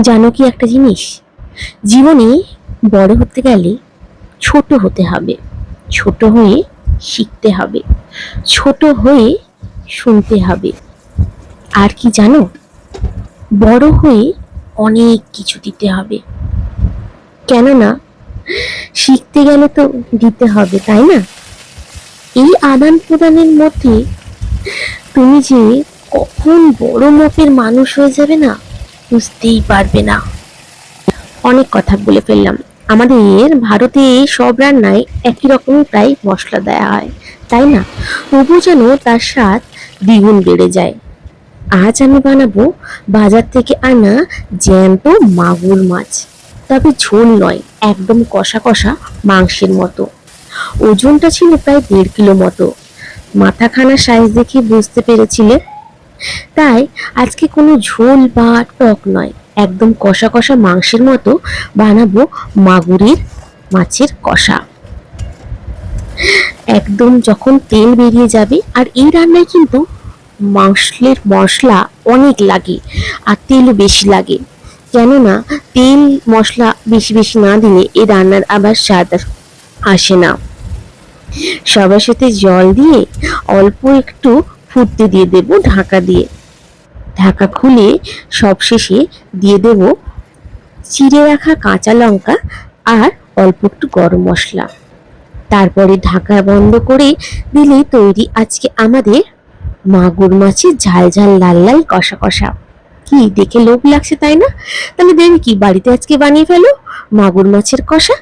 জানো কি একটা জিনিস? জীবনে বড় হতে গেলে ছোট হতে হবে। ছোট হয়ে শিখতে হবে। ছোট হয়ে শুনতে হবে। আর কি জানো? বড় হয়ে অনেক কিছু দিতে হবে। কেননা, শিখতে গেলে তো দিতে হবে, তাই না? এই আদান প্রদানের মধ্যে তুমি যে কখন বড় মাপের মানুষ হয়ে যাবে না? বুঝতেই পারবে না। অনেক কথা বলে ফেললাম। আমাদের ভারতে সব রান্নায় একই রকম প্রায় মশলা দেওয়া হয়, তাই না? তবু যেন তার স্বাদ দ্বিগুণ বেড়ে যায়। আজ আমি বানাবো বাজার থেকে আনা জ্যান্ত মাগুর মাছ। তবে ঝোল নয়, একদম কষা কষা মাংসের মতো। ওজনটা ছিল প্রায় দেড় কিলো মতো। মাথাখানা সাইজ দেখে বুঝতে পেরেছিলে তাই আজকে কোনো ঝোল বা টক নয়, একদম কষা কষা মাংসের মতো বানাবো মাগুরের মাছের কষা। একদম যখন তেল বেরিয়ে যাবে, আর এই রান্নায় কিন্তু মাংসের মশলা অনেক লাগে, আর তেলও বেশি লাগে। কেননা তেল মশলা বেশি বেশি না দিলে এই রান্নার আবার স্বাদ আসে না। সবার সাথে জল দিয়ে অল্প একটু ফুটতে দিয়ে দেব ঢাকা দিয়ে। ঢাকা খুলে সবশেষে দিয়ে দেব চিড়ে রাখা কাঁচা লঙ্কা আর অল্প একটু গরম মশলা। তারপরে ঢাকা বন্ধ করে দিলেই তৈরি আজকে আমাদের মাগুর মাছের ঝাল ঝাল, লাল লাল, কষা কষা। কি দেখে লোভ লাগছে তাই না? তাহলে দেরি কি বাড়িতে আজকে বানিয়ে ফেলো মাগুর মাছের কষা।